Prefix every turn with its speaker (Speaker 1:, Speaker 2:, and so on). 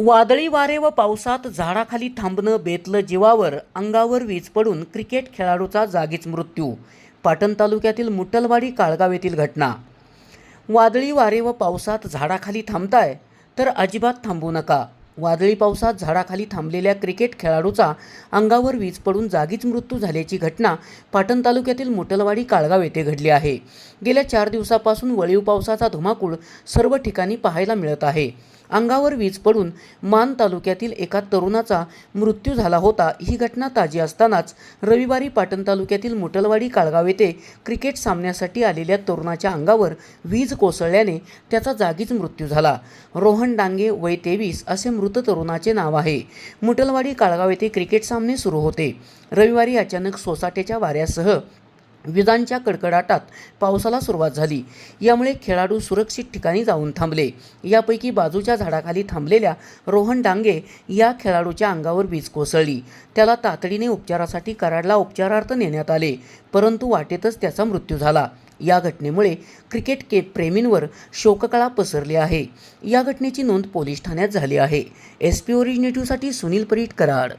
Speaker 1: वादळी वारे व पावसात झाडाखाली थांबणं बेतलं जीवावर अंगावर वीज पडून क्रिकेट खेळाडूचा जागीच मृत्यू पाटण तालुक्यातील मुटलवाडी काळगाव येथील घटना. वादळी वारे व पावसात झाडाखाली थांबताय तर अजिबात थांबू नका. वादळी पावसात झाडाखाली थांबलेल्या क्रिकेट खेळाडूचा अंगावर वीज पडून जागीच मृत्यू झाल्याची घटना पाटण तालुक्यातील मुटलवाडी काळगाव येथे घडली आहे. गेल्या चार दिवसापासून वळीव पावसाचा धुमाकूळ सर्व ठिकाणी पाहायला मिळत आहे. अंगावर वीज पडून मान तालुक्यातील एका तरुणाचा मृत्यू झाला होता. ही घटना ताजी असतानाच रविवारी पाटण तालुक्यातील मुटलवाडी काळगाव येथे क्रिकेट सामन्यासाठी आलेल्या तरुणाच्या अंगावर वीज कोसळल्याने त्याचा जागीच मृत्यू झाला. रोहन डांगे वय तेवीस असे मृत तरुणाचे नाव आहे. मुटलवाडी काळगाव येथे क्रिकेट सामने सुरू होते. रविवारी अचानक सोसाट्याच्या वाऱ्यासह विजांच्या कडकडाटात पावसाला सुरुवात झाली. यामुळे खेळाडू सुरक्षित ठिकाणी जाऊन थांबले. यापैकी बाजूच्या झाडाखाली थांबलेल्या रोहन डांगे या खेळाडूच्या अंगावर वीज कोसळली. त्याला तातडीने उपचारासाठी कराडला उपचारार्थ नेण्यात आले परंतु वाटेतच त्याचा मृत्यू झाला. या घटनेमुळे क्रिकेट के प्रेमींवर शोककळा पसरली आहे. या घटनेची नोंद पोलीस ठाण्यात झाली आहे. एस पी ओरिजिनेटिव्हसाठी सुनील परीट कराड.